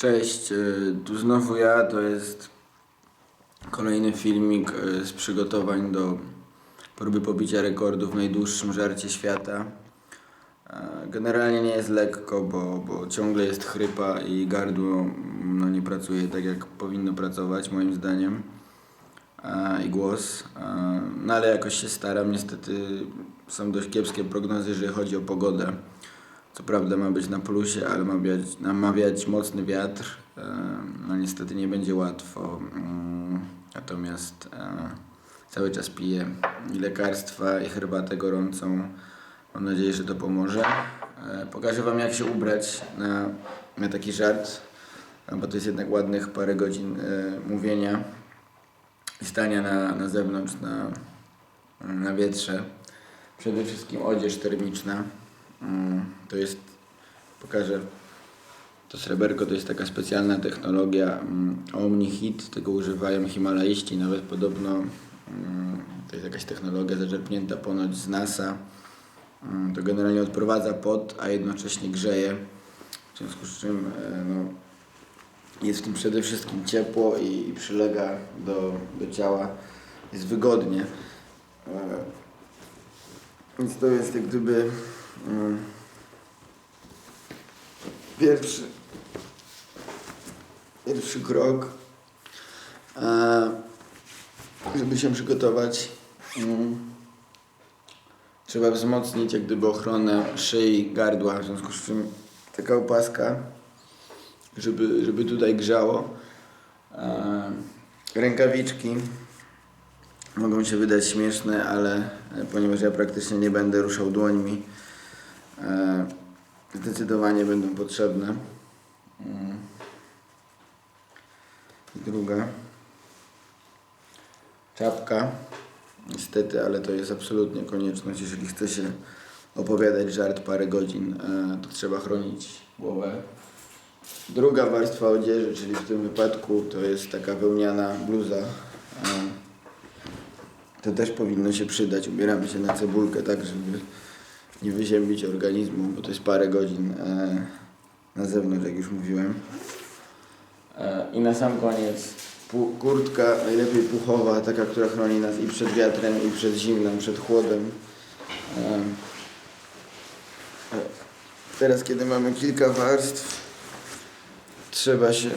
Cześć, y, tu znowu ja, to jest kolejny filmik y, z przygotowań do próby pobicia rekordu w najdłuższym żarcie świata. E, Generalnie nie jest lekko, bo, bo ciągle jest chrypa i gardło no, nie pracuje tak jak powinno pracować moim zdaniem i głos. No ale jakoś się staram, niestety są dość kiepskie prognozy, jeżeli chodzi o pogodę. Co prawda ma być na plusie, ale ma wiać, ma mocny wiatr. E, No niestety nie będzie łatwo. Mm, Natomiast e, cały czas piję i lekarstwa, i herbatę gorącą. Mam nadzieję, że to pomoże. E, Pokażę Wam jak się ubrać na, na taki żart, e, bo to jest jednak ładnych parę godzin mówienia i stania na, na zewnątrz, na, na wietrze. Przede wszystkim odzież termiczna. Mm, To jest, pokażę, to sreberko to jest taka specjalna technologia mm, OmniHeat, tego używają himalaiści, nawet podobno mm, to jest jakaś technologia zaczerpnięta ponoć z NASA. To generalnie odprowadza pot, a jednocześnie grzeje, w związku z czym e, no, jest w tym przede wszystkim ciepło i, i przylega do, do ciała, jest wygodnie. E, Więc to jest jak gdyby pierwszy, pierwszy krok, e, żeby się przygotować. Mm, Trzeba wzmocnić jak gdyby ochronę szyi, gardła, w związku z czym taka opaska, żeby, żeby tutaj grzało. E, rękawiczki mogą się wydać śmieszne, ale e, ponieważ ja praktycznie nie będę ruszał dłońmi, zdecydowanie będą potrzebne. Mm. Druga. Czapka. Niestety, ale to jest absolutnie konieczność. Jeżeli chce się opowiadać żart parę godzin, e, to trzeba chronić głowę. Druga warstwa odzieży, czyli w tym wypadku to jest taka wełniana bluza. E, To też powinno się przydać. Ubieramy się na cebulkę tak, żeby nie wyziębić organizmu, bo to jest parę godzin e, na zewnątrz, jak już mówiłem. E, I na sam koniec pu- kurtka, najlepiej puchowa, taka, która chroni nas i przed wiatrem, i przed zimnem, przed chłodem. E, e, Teraz, kiedy mamy kilka warstw, trzeba się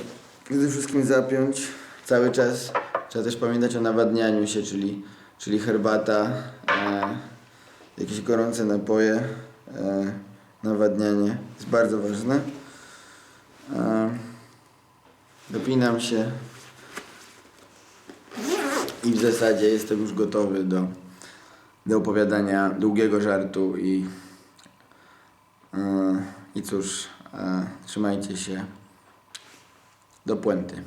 przede wszystkim zapiąć cały czas. Trzeba też pamiętać o nawadnianiu się, czyli, czyli herbata, e, jakieś gorące napoje, e, nawadnianie jest bardzo ważne. E, dopinam się i w zasadzie jestem już gotowy do, do opowiadania długiego żartu i, e, i cóż, trzymajcie się do puenty.